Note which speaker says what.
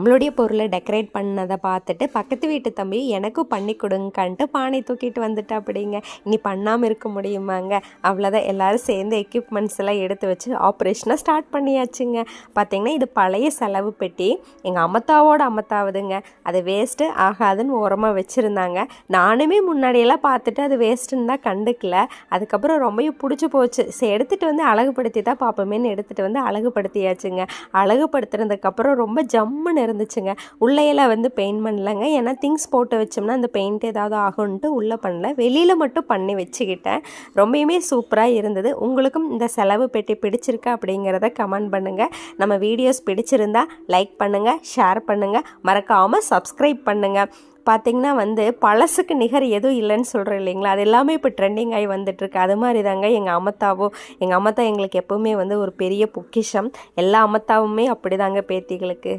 Speaker 1: நம்மளுடைய பொருளை டெக்கரேட் பண்ணதை பார்த்துட்டு பக்கத்து வீட்டு தம்பி எனக்கும் பண்ணி கொடுங்கன்ட்டு பானை தூக்கிட்டு வந்துட்டு அப்படிங்க இனி பண்ணாமல் இருக்க முடியுமாங்க? அவ்வளோதான் எல்லோரும் சேர்ந்து எக்யூப்மெண்ட்ஸ் எல்லாம் எடுத்து வச்சு ஆப்ரேஷனை ஸ்டார்ட் பண்ணியாச்சுங்க. பார்த்தீங்கன்னா இது பழைய செலவு பெட்டி. எங்கள் அமத்தாவோட அமத்தாவதுங்க அது வேஸ்ட்டு ஆகாதுன்னு ஓரமாக வச்சுருந்தாங்க. நானுமே முன்னாடியெல்லாம் பார்த்துட்டு அது வேஸ்ட்டுன்னு தான் கண்டுக்கல. அதுக்கப்புறம் ரொம்பவும் பிடிச்சி போச்சு. சரி எடுத்துகிட்டு வந்து அழகுபடுத்தி தான் பார்ப்போமேன்னு எடுத்துகிட்டு வந்து அழகுபடுத்தியாச்சுங்க. அழகுபடுத்துனதுக்கப்புறம் ரொம்ப ஜம்முன்னு இருந்துச்சுங்க. உள்ளையெல்லாம் வந்து பெயிண்ட் பண்ணலங்க. ஏன்னா திங்ஸ் போட்டு வச்சோம்னா அந்த பெயிண்ட் ஏதாவது ஆகும்ன்ட்டு உள்ளே பண்ணல. வெளியில் மட்டும் பண்ணி வச்சுக்கிட்டேன். ரொம்பவுமே சூப்பராக இருந்தது. உங்களுக்கும் இந்த செலவு பெட்டி பிடிச்சிருக்கா அப்படிங்கிறத கமெண்ட் பண்ணுங்கள் நம்ம வீடியோஸ் பிடிச்சிருந்தா லைக் பண்ணுங்கள் ஷேர் பண்ணுங்கள் மறக்காமல் சப்ஸ்கிரைப் பண்ணுங்கள் பார்த்திங்கன்னா வந்து பழசுக்கு நிகர் எதுவும் இல்லைன்னு சொல்கிறோம் இல்லைங்களா? அது எல்லாமே இப்போ ட்ரெண்டிங் ஆகி வந்துட்டுருக்கு. அது மாதிரி தாங்க எங்கள் அம்மத்தாவோ எங்கள் அம்மத்தா எங்களுக்கு எப்போவுமே வந்து ஒரு பெரிய பொக்கிஷம். எல்லா அம்மத்தாவுமே அப்படி தாங்க பேத்திகளுக்கு.